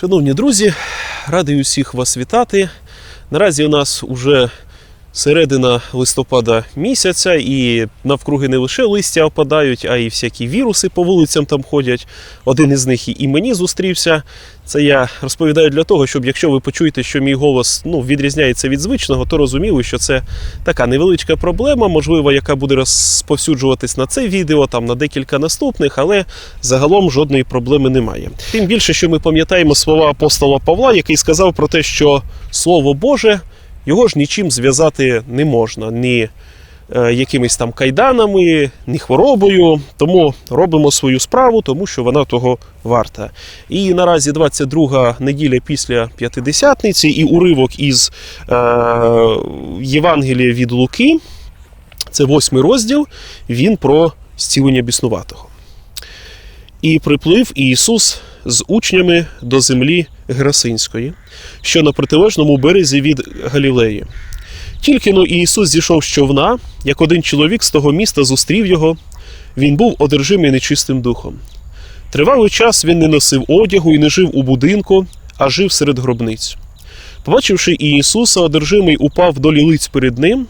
Шановні друзі, радий усіх вас вітати. Наразі у нас уже середина листопада місяця, і навкруги не лише листя опадають, а й всякі віруси по вулицям там ходять. Один із них і- мені зустрівся. Це я розповідаю для того, щоб якщо ви почуєте, що мій голос ну, відрізняється від звичного, то розуміли, що це така невеличка проблема, можливо, яка буде розповсюджуватись на це відео, там на декілька наступних, але загалом жодної проблеми немає. Тим більше, що ми пам'ятаємо слова апостола Павла, який сказав про те, що Слово Боже його ж нічим зв'язати не можна. Ні е, якимись там кайданами, ні хворобою. Тому робимо свою справу, тому що вона того варта. І наразі 22 неділя після п'ятидесятниці, і уривок із е, Євангелія від Луки, це восьмий розділ, він про зцілення біснуватого. І приплив Ісус з учнями до землі Герасинської, що на протилежному березі від Галілеї. Тільки но Ісус зійшов з човна, як один чоловік з того міста зустрів його, він був одержимий нечистим духом. Тривалий час він не носив одягу і не жив у будинку, а жив серед гробниць. Побачивши Ісуса, одержимий упав до лілиць перед ним,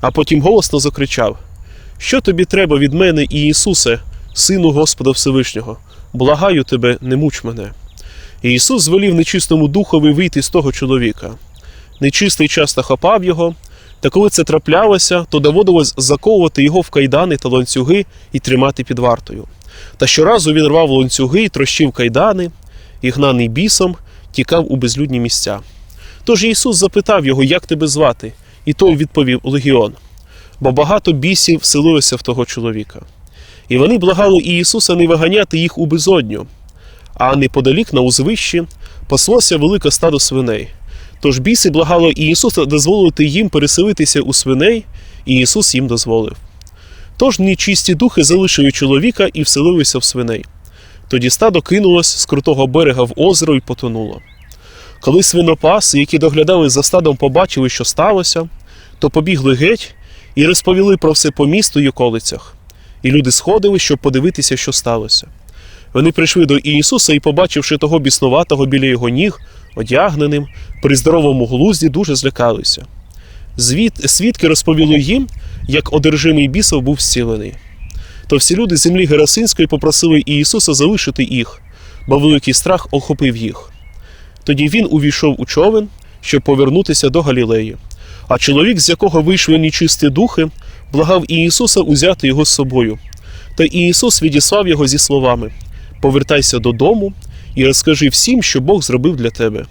а потім голосно закричав: Що тобі треба від мене, Ісусе, Сину Господа Всевишнього? Благаю тебе, не муч мене. І Ісус звелів нечистому духові вийти з того чоловіка. Нечистий часто хапав його, та коли це траплялося, то доводилось заковувати його в кайдани та ланцюги і тримати під вартою. Та щоразу він рвав ланцюги і трощив кайдани, і гнаний бісом тікав у безлюдні місця. Тож Ісус запитав його, як тебе звати, і той відповів Легіон, бо багато бісів вселилося в того чоловіка. І вони благали Ісуса не виганяти їх у безодню, а неподалік на узвищі паслося велике стадо свиней. Тож біси благали Ісуса дозволити їм переселитися у свиней, і Ісус їм дозволив. Тож нечисті духи залишили чоловіка і вселилися в свиней. Тоді стадо кинулось з крутого берега в озеро і потонуло. Коли свинопаси, які доглядали за стадом, побачили, що сталося, то побігли геть і розповіли про все по місту й околицях. І люди сходили, щоб подивитися, що сталося. Вони прийшли до Ісуса і, побачивши того біснуватого біля його ніг, одягненим, при здоровому глузді, дуже злякалися. Звід, свідки розповіли їм, як одержимий бісов був зцілений. То всі люди землі Герасинської попросили Ісуса залишити їх, бо великий страх охопив їх. Тоді він увійшов у човен, щоб повернутися до Галілеї. А чоловік, з якого вийшли нечисті духи, благав Ісуса узяти його з собою. Та Ісус відіслав його зі словами: Повертайся додому і розкажи всім, що Бог зробив для тебе.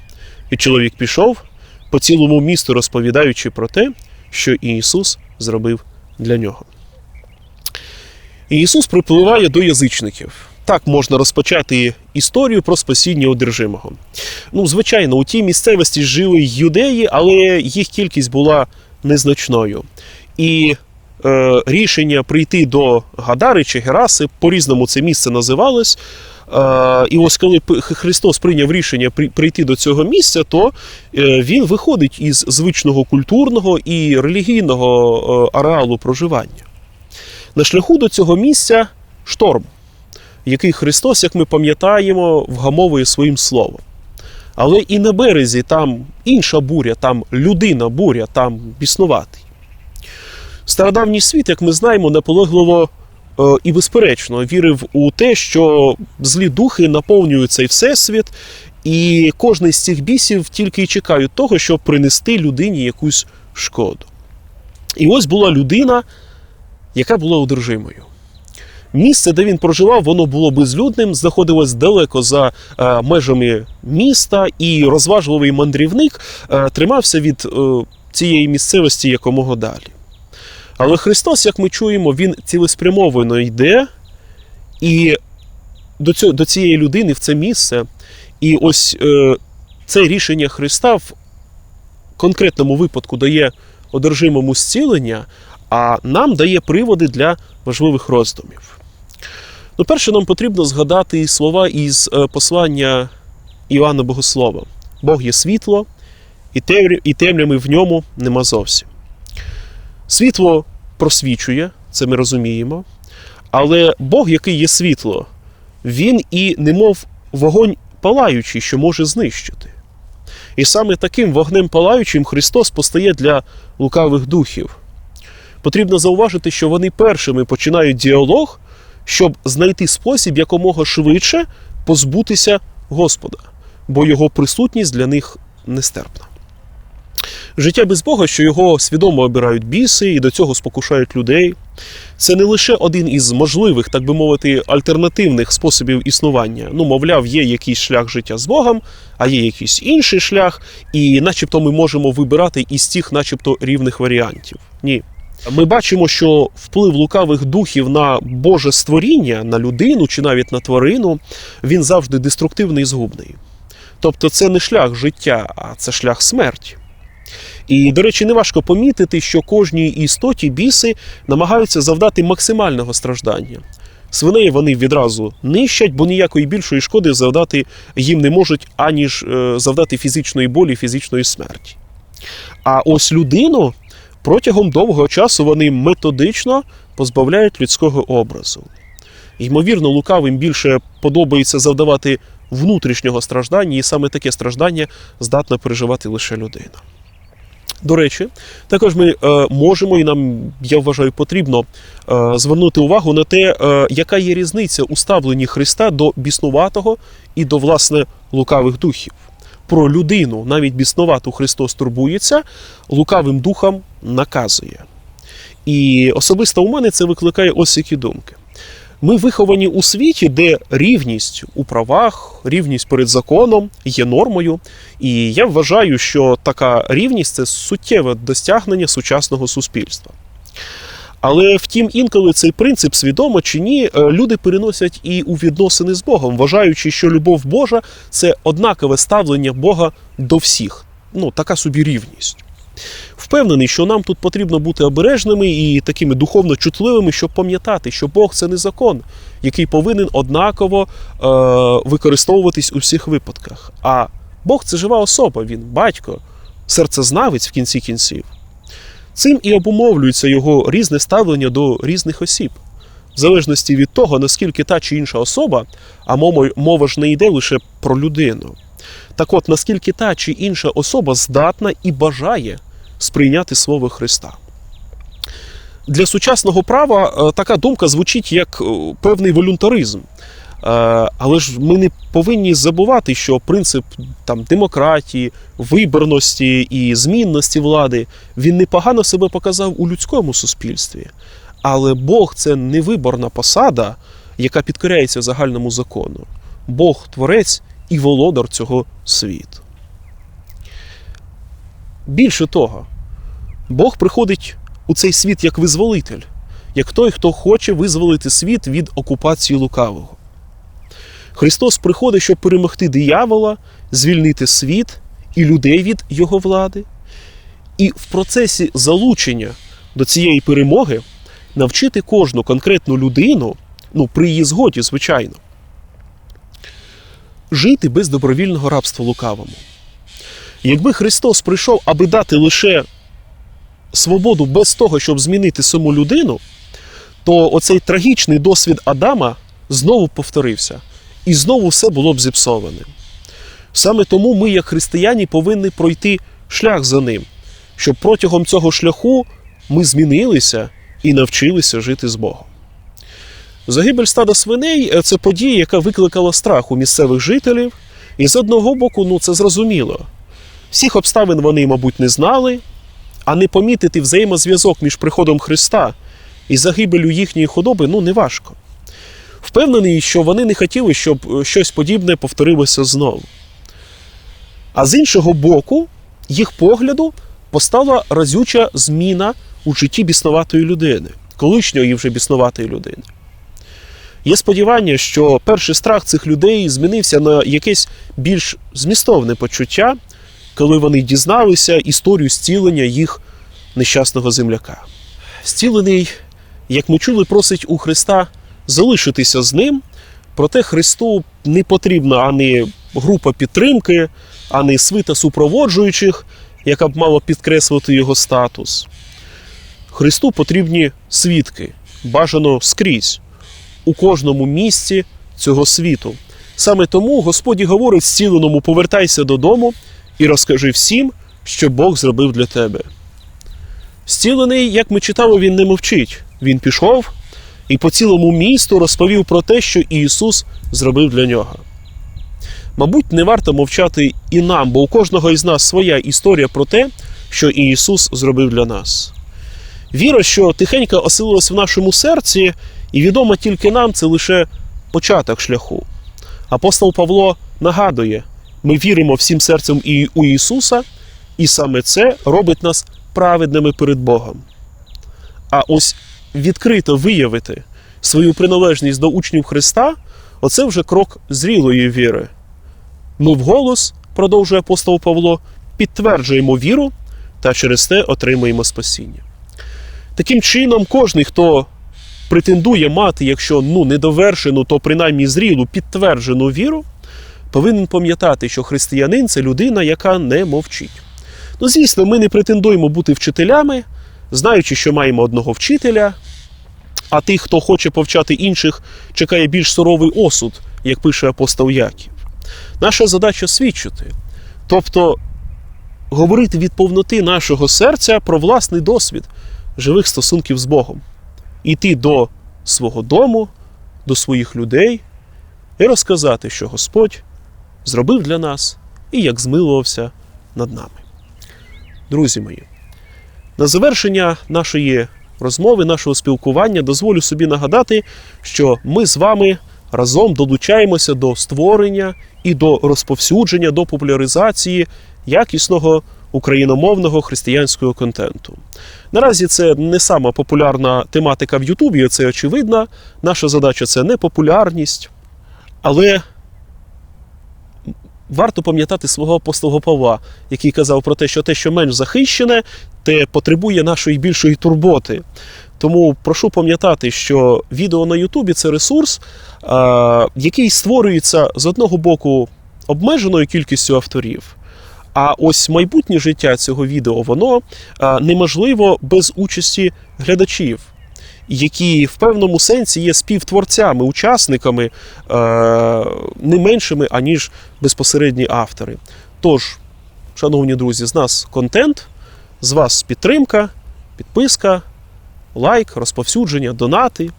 І чоловік пішов по цілому місту, розповідаючи про те, що Ісус зробив для нього. І Ісус припливає до язичників. Так можна розпочати історію про спасіння одержимого. Ну, звичайно, у тій місцевості жили юдеї, але їх кількість була незначною. І е, рішення прийти до Гадари чи Гераси, по-різному це місце називалось. Е, і ось коли Христос прийняв рішення прийти до цього місця, то е, він виходить із звичного культурного і релігійного ареалу проживання. На шляху до цього місця шторм, який Христос, як ми пам'ятаємо, вгамовує своїм словом. Але і на березі там інша буря, там людина буря, там біснуватий. Стародавній світ, як ми знаємо, наполегливо е, і безперечно вірив у те, що злі духи наповнюють цей всесвіт, і кожний з цих бісів тільки й чекають того, щоб принести людині якусь шкоду. І ось була людина, яка була одержимою. Місце, де він проживав, воно було безлюдним, знаходилось далеко за е, межами міста, і розважливий мандрівник е, тримався від цієї місцевості якомога далі. Але Христос, як ми чуємо, він цілеспрямовано йде і до, цього, до цієї людини в це місце. І ось е, це рішення Христа в конкретному випадку дає одержимому зцілення, а нам дає приводи для важливих роздумів. Ну, перше, нам потрібно згадати слова із е, послання Іоанна Богослова: Бог є світло, і темря- і темряви в ньому нема зовсім. Світло просвічує, це ми розуміємо, але Бог, який є світло, він і немов вогонь палаючий, що може знищити. І саме таким вогнем палаючим Христос постає для лукавих духів. Потрібно зауважити, що вони першими починають діалог, щоб знайти спосіб якомога швидше позбутися Господа, бо його присутність для них нестерпна. Життя без Бога, що його свідомо обирають біси і до цього спокушають людей, це не лише один із можливих, так би мовити, альтернативних способів існування. Ну, мовляв, є якийсь шлях життя з Богом, а є якийсь інший шлях, і начебто ми можемо вибирати із тих, начебто, рівних варіантів. Ні. Ми бачимо, що вплив лукавих духів на Боже створіння, на людину чи навіть на тварину, він завжди деструктивний і згубний. Тобто це не шлях життя, а це шлях смерті. І, до речі, неважко помітити, що кожній істоті біси намагаються завдати максимального страждання. Свиней вони відразу нищать, бо ніякої більшої шкоди завдати їм не можуть, аніж е, завдати фізичної болі, фізичної смерті. А ось людину протягом довгого часу вони методично позбавляють людського образу. Ймовірно, лукавим більше подобається завдавати внутрішнього страждання, і саме таке страждання здатна переживати лише людина. До речі, також ми е, можемо і нам, я вважаю, потрібно е, звернути увагу на те, е, яка є різниця у ставленні Христа до біснуватого і до власне лукавих духів. Про людину, навіть біснувату Христос турбується, лукавим духам наказує. І особисто у мене це викликає ось які думки. Ми виховані у світі, де рівність у правах, рівність перед законом є нормою. І я вважаю, що така рівність це суттєве досягнення сучасного суспільства. Але втім, інколи цей принцип, свідомо чи ні, е, люди переносять і у відносини з Богом, вважаючи, що любов Божа це однакове ставлення Бога до всіх. Ну, така собі рівність. Впевнений, що нам тут потрібно бути обережними і такими духовно чутливими, щоб пам'ятати, що Бог це не закон, який повинен однаково е, використовуватись у всіх випадках. А Бог це жива особа, він батько, серцезнавець в кінці кінців. Цим і обумовлюється його різне ставлення до різних осіб, в залежності від того, наскільки та чи інша особа, а мова, ж не йде лише про людину. Так от, наскільки та чи інша особа здатна і бажає сприйняти слово Христа. Для сучасного права е, така думка звучить як е, певний волюнтаризм. Е, Але ж ми не повинні забувати, що принцип там, демократії, виборності і змінності влади він непогано себе показав у людському суспільстві. Але Бог це не виборна посада, яка підкоряється загальному закону. Бог творець і володар цього світу. Більше того, Бог приходить у цей світ як визволитель, як той, хто хоче визволити світ від окупації лукавого. Христос приходить, щоб перемогти диявола, звільнити світ і людей від його влади. І в процесі залучення до цієї перемоги навчити кожну конкретну людину, ну, при її згоді, звичайно, жити без добровільного рабства лукавому. Якби Христос прийшов, аби дати лише свободу без того, щоб змінити саму людину, то оцей трагічний досвід Адама знову повторився, і знову все було б зіпсоване. Саме тому ми, як християні, повинні пройти шлях за ним, щоб протягом цього шляху ми змінилися і навчилися жити з Богом. Загибель стада свиней це подія, яка викликала страх у місцевих жителів, і з одного боку, ну це зрозуміло. Всіх обставин вони, мабуть, не знали, а не помітити взаємозв'язок між приходом Христа і загибелю їхньої худоби ну неважко. Впевнений, що вони не хотіли, щоб щось подібне повторилося знову. А з іншого боку, їх погляду постала разюча зміна у житті біснуватої людини, колишньої вже біснуватої людини. Є сподівання, що перший страх цих людей змінився на якесь більш змістовне почуття, коли вони дізналися історію зцілення їх нещасного земляка. Зцілений, як ми чули, просить у Христа залишитися з ним, проте Христу не потрібна ані група підтримки, ані свита супроводжуючих, яка б мала підкреслити його статус. Христу потрібні свідки, бажано скрізь, у кожному місці цього світу, Саме тому Господь і говорить зціленому повертайся додому і розкажи всім, що Бог зробив для тебе. Зцілений, як ми читали, він не мовчить. Він пішов і по цілому місту розповів про те, що Ісус зробив для нього. Мабуть, не варто мовчати і нам, бо у кожного із нас своя історія про те, що Ісус зробив для нас. Віра, що тихенько оселилась в нашому серці, і відома тільки нам, це лише початок шляху. Апостол Павло нагадує: ми віримо всім серцем і у Ісуса, і саме це робить нас праведними перед Богом. А ось відкрито виявити свою приналежність до учнів Христа оце вже крок зрілої віри. Ми вголос, продовжує апостол Павло, підтверджуємо віру та через те отримуємо спасіння. Таким чином, кожний, хто претендує мати, якщо ну, недовершену, то принаймні зрілу, підтверджену віру, повинен пам'ятати, що християнин це людина, яка не мовчить. Ну, звісно, ми не претендуємо бути вчителями, знаючи, що маємо одного вчителя, а тих, хто хоче повчати інших, чекає більш суровий осуд, як пише апостол Яків. Наша задача свідчити, тобто говорити від повноти нашого серця про власний досвід живих стосунків з Богом, іти до свого дому, до своїх людей і розказати, що Господь зробив для нас і як змилувався над нами. Друзі мої, на завершення нашої розмови, нашого спілкування дозволю собі нагадати, що ми з вами разом долучаємося до створення і до розповсюдження, до популяризації якісного україномовного християнського контенту. Наразі це не сама популярна тематика в Ютубі, це очевидно. Наша задача це не популярність, але варто пам'ятати свого апостола Павла, який казав про те, що те, що менш захищене, те потребує нашої більшої турботи. Тому прошу пам'ятати, що відео на Ютубі це ресурс, який створюється з одного боку обмеженою кількістю авторів. А ось майбутнє життя цього відео воно неможливо без участі глядачів, які в певному сенсі є співтворцями, учасниками е, не меншими, аніж безпосередні автори. Тож, шановні друзі, з нас контент, з вас підтримка, підписка, лайк, розповсюдження, донати.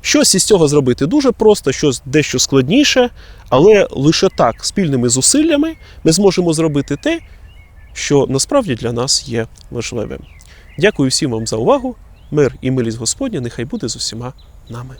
Щось із цього зробити дуже просто, щось дещо складніше, але лише так, спільними зусиллями, ми зможемо зробити те, що насправді для нас є важливим. Дякую всім вам за увагу. Мир і милість Господня нехай буде з усіма нами.